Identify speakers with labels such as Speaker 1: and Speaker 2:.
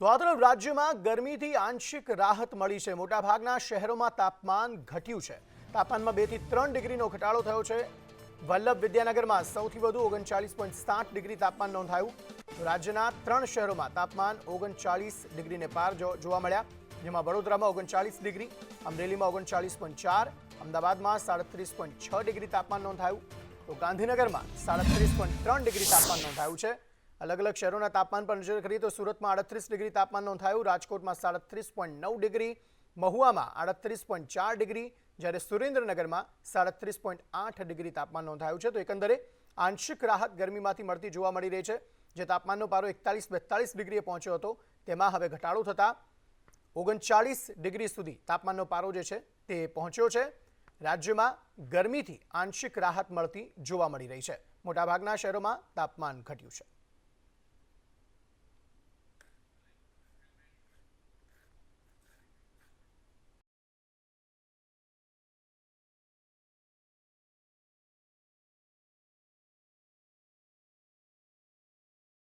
Speaker 1: તો આ તરફ રાજ્યમાં ગરમીથી આંશિક રાહત મળી છે. મોટાભાગના શહેરોમાં તાપમાન ઘટ્યું છે. તાપમાનમાં બેથી ત્રણ ડિગ્રીનો ઘટાડો થયો છે. વલ્લભ વિદ્યાનગરમાં સૌથી વધુ ઓગણચાલીસ પોઈન્ટ સાત ડિગ્રી તાપમાન નોંધાયું. રાજ્યના ત્રણ શહેરોમાં તાપમાન ઓગણચાલીસ ડિગ્રીને પાર જોવા મળ્યા. જેમાં વડોદરામાં ઓગણચાલીસ ડિગ્રી, અમરેલીમાં ઓગણચાલીસ પોઈન્ટ ચાર, અમદાવાદમાં સાડત્રીસ પોઈન્ટ છ ડિગ્રી તાપમાન નોંધાયું. તો ગાંધીનગરમાં સાડત્રીસ પોઈન્ટ ત્રણ ડિગ્રી તાપમાન નોંધાયું છે. અલગ અલગ શહેરોના તાપમાન પર નજર કરીએ તો સુરતમાં આડત્રીસ ડિગ્રી તાપમાન નોંધાયું, રાજકોટમાં સાડત્રીસ પોઈન્ટ નવ ડિગ્રી, મહુવામાં આડત્રીસ પોઈન્ટ ચાર ડિગ્રી, જ્યારે સુરેન્દ્રનગરમાં સાડત્રીસ પોઈન્ટ આઠ ડિગ્રી તાપમાન નોંધાયું છે. તો એકંદરે આંશિક રાહત ગરમીમાંથી મળતી જોવા મળી રહી છે, જે તાપમાનનો પારો એકતાલીસ બેતાલીસ ડિગ્રીએ પહોંચ્યો હતો. તેમાં હવે ઘટાડો થતાં ઓગણચાળીસ ડિગ્રી સુધી તાપમાનનો પારો જે છે તે પહોંચ્યો છે. રાજ્યમાં ગરમીથી આંશિક રાહત મળતી જોવા મળી રહી છે. મોટાભાગના શહેરોમાં તાપમાન ઘટ્યું છે.